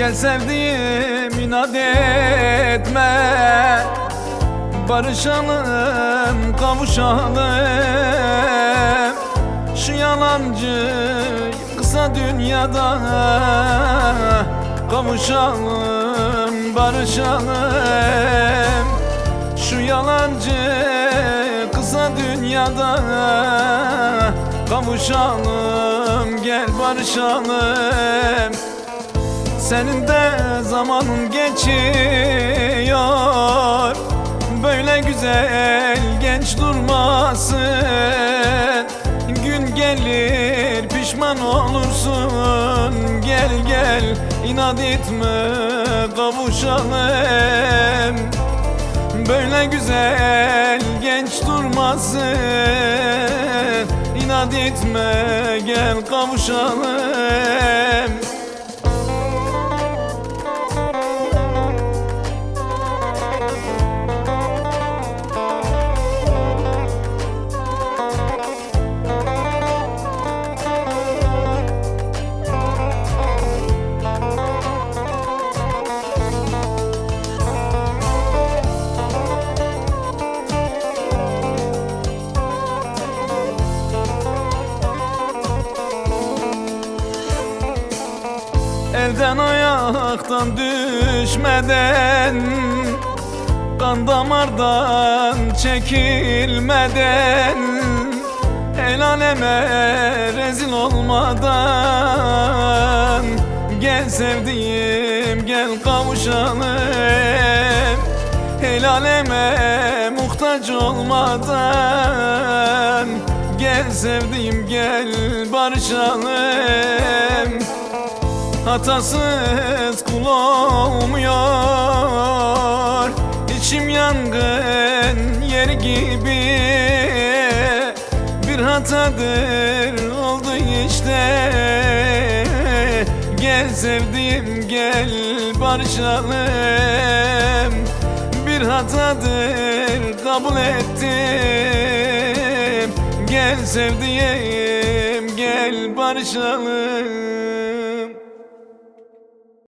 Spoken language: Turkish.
Gel sevdiğim inat etme. Barışalım kavuşalım. Şu yalancı kısa dünyada Kavuşalım barışalım. Şu yalancı kısa dünyada Kavuşalım gel barışalım senin de zamanın geçiyor. Böyle güzel genç durmasın. Gün gelir pişman olursun. Gel gel inat etme kavuşalım. Böyle güzel genç durmasın. İnat etme gel kavuşalım Elden ayaktan düşmeden Kan damardan çekilmeden El aleme rezil olmadan Gel sevdiğim gel kavuşalım. El aleme muhtaç olmadan Gel sevdiğim gel barışalım Hatasız kul olmuyor İçim yangın yeri gibi. Bir hatadır oldu işte. Gel sevdiğim gel barışalım. Bir hatadır kabul ettim. Gel sevdiğim gel barışalım